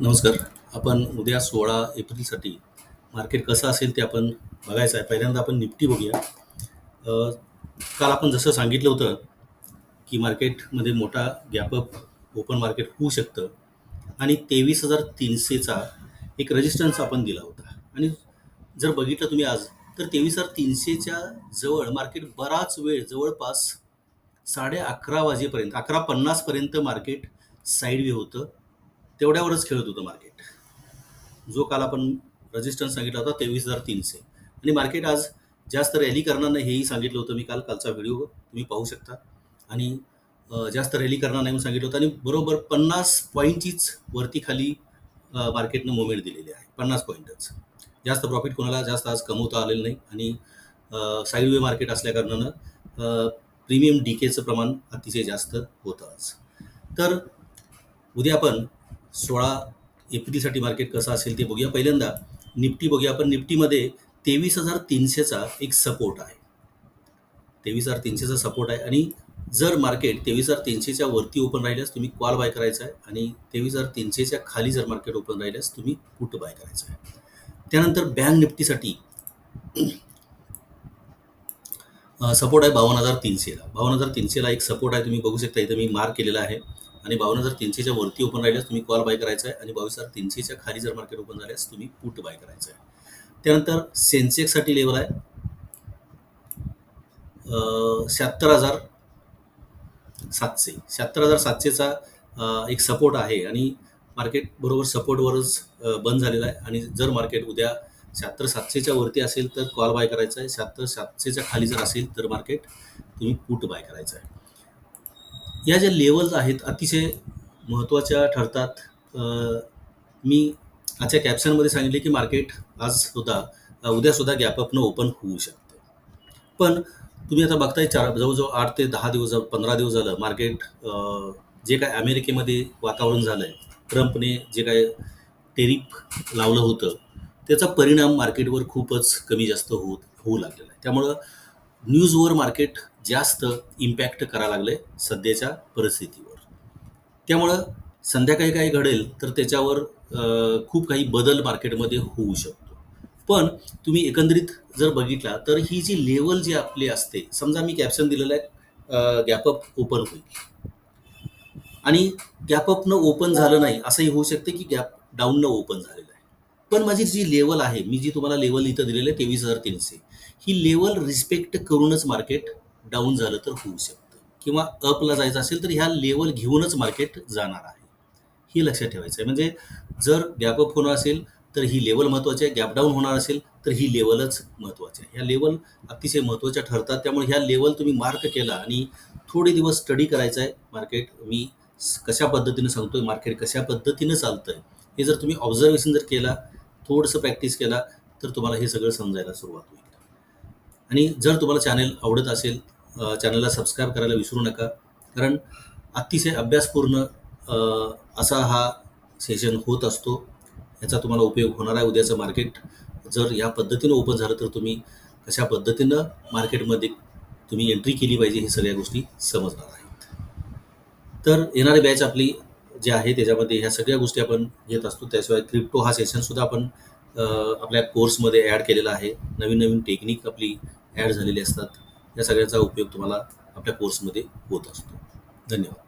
नमस्कार. आपण उद्या सोळा एप्रिलसाठी मार्केट कसं असेल ते आपण बघायचं आहे. पहिल्यांदा आपण निफ्टी बघूया. काल आपण जसं सांगितलं होतं की मार्केटमध्ये मोठा गॅपअप ओपन मार्केट होऊ शकतं. आणि तेवीस हजार तीनशेचा एक रजिस्टन्स आपण दिला होता. आणि जर बघितलं तुम्ही आज तर तेवीस हजार तीनशेच्या जवळ मार्केट बराच वेळ जवळपास साडे अकरा वाजेपर्यंत अकरा पन्नासपर्यंत मार्केट साईडवे होतं. तेवढ्यावरच खेळत होतं मार्केट. जो काल आपण रजिस्टन्स सांगितला होता तेवीस हजार तीनशे. आणि मार्केट आज जास्त रॅली करणार नाही हेही सांगितलं होतं मी काल. कालचा व्हिडिओ तुम्ही पाहू शकता. आणि जास्त रॅली करणार नाही म्हणून सांगितलं होतं. आणि बरोबर पन्नास पॉईंटचीच वरती खाली मार्केटनं मुवमेंट दिलेली आहे. पन्नास पॉईंटच जास्त प्रॉफिट कोणाला जास्त आज कमवता आलेलं नाही. आणि साईडवे मार्केट असल्याकारणानं प्रीमियम डीकेचं प्रमाण अतिशय जास्त होतं आज. तर उद्या आपण सोळा एप्रिलसाठी मार्केट कसं असेल ते बघूया. पहिल्यांदा निफ्टी बघूया. आपण निफ्टीमध्ये तेवीस हजार तीनशेचा एक सपोर्ट आहे. तेवीस हजार तीनशेचा सपोर्ट आहे. आणि जर मार्केट तेवीस हजार तीनशेच्या वरती ओपन राहिल्यास तुम्ही कॉल बाय करायचा आहे. आणि तेवीस हजार तीनशेच्या खाली जर मार्केट ओपन राहिल्यास तुम्ही पुट बाय करायचं आहे. त्यानंतर बँक निफ्टीसाठी सपोर्ट आहे बावन्न हजार तीनशेला. बावन्न हजार तीनशेला एक सपोर्ट आहे. तुम्ही बघू शकता इथं मी मार्क केलेला आहे. आणि बावन्न हजार तीनशेच्या वरती ओपन राहिल्यास तुम्ही कॉल बाय करायचा आहे आणि बावीस हजार तीनशेच्या खाली जर मार्केट ओपन झाल्यास तुम्ही पुट बाय करायचं आहे त्यानंतर सेन्सेक्ससाठी लेवल आहे. शहात्तर हजार सातशे. शहात्तर हजार सातशेचा एक सपोर्ट आहे. आणि मार्केट बरोबर सपोर्टवरच बंद झालेला आहे. आणि जर मार्केट उद्या शहात्तर सातशेच्या वरती असेल तर कॉल बाय करायचा आहे शहात्तर सातशेच्या खाली जर असेल तर मार्केट तुम्ही पुट बाय करायचं आहे या ज्या लेवल्स आहेत अतिशय महत्त्वाच्या ठरतात. मी आजच्या कॅप्शनमध्ये सांगितले की मार्केट आज सुद्धा उद्यासुद्धा गॅपअपनं ओपन होऊ शकतं. पण तुम्ही आता बघताय चार जवळजवळ आठ ते दहा दिवस झालं पंधरा दिवस झालं मार्केट जे काय अमेरिकेमध्ये वातावरण झालं आहे ट्रम्पने जे काय टेरिफ लावलं होतं त्याचा परिणाम मार्केटवर खूपच कमी जास्त होत होऊ लागलेला आहे. त्यामुळं न्यूजवर मार्केट जास्त इम्पॅक्ट करायला लागलं सध्याच्या परिस्थितीवर. त्यामुळं संध्याकाळी काय घडेल तर त्याच्यावर खूप काही बदल मार्केटमध्ये होऊ शकतो. पण तुम्ही एकंदरीत जर बघितला तर ही जी लेवल जी आपली असते समजा मी कॅप्शन दिलेलं आहे गॅपअप ओपन होईल. आणि गॅपअपनं ओपन झालं नाही असंही होऊ शकते की गॅप डाऊननं ओपन झालेलं आहे. पण माझी जी लेवल आहे मी जी तुम्हाला लेवल इथं दिलेलं आहे तेवीस हजार तीनशे ही लेवल रिस्पेक्ट करूनच मार्केट डाऊन झालं तर होऊ शकतं. किंवा अपला जायचं असेल तर ह्या लेवल घेऊनच मार्केट जाणार आहे. हे लक्षात ठेवायचं आहे. म्हणजे जर गॅपअप होणार असेल तर ही लेवल महत्त्वाची आहे. गॅप डाऊन होणार असेल तर ही लेवलच महत्त्वाची आहे. ह्या लेवल अतिशय महत्त्वाच्या ठरतात. त्यामुळे ह्या लेवल तुम्ही मार्क केला आणि थोडे दिवस स्टडी करायचं आहे. मार्केट मी कशा कशा सांगतो सांगतोय मार्केट कशा पद्धतीनं आहे हे जर तुम्ही ऑब्झर्वेशन जर केला थोडंसं प्रॅक्टिस केला तर तुम्हाला हे सगळं समजायला सुरुवात होईल. आणि जर तुम्हाला चॅनेल आवडत असेल चॅनलला सबस्क्राईब करायला विसरू नका कारण अतिशय अभ्यासपूर्ण असा हा सेशन होत असतो. याचा तुम्हाला उपयोग होणार आहे उद्याचं मार्केट जर या पद्धतीनं ओपन झालं तर तुम्ही कशा पद्धतीनं मार्केटमध्ये तुम्ही एंट्री केली पाहिजे हे सगळ्या गोष्टी समजणार आहेत. तर येणारी बॅच आपली जे आहे त्याच्यामध्ये ह्या सगळ्या गोष्टी आपण घेत असतो. त्याशिवाय क्रिप्टो हा सेशनसुद्धा आपण आपल्या कोर्समध्ये ॲड केलेला आहे. नवीन नवीन टेक्निक आपली ॲड झालेले असतात या सगळ्याचा उपयोग तुम्हाला आपल्या कोर्समध्ये होत असतो. धन्यवाद.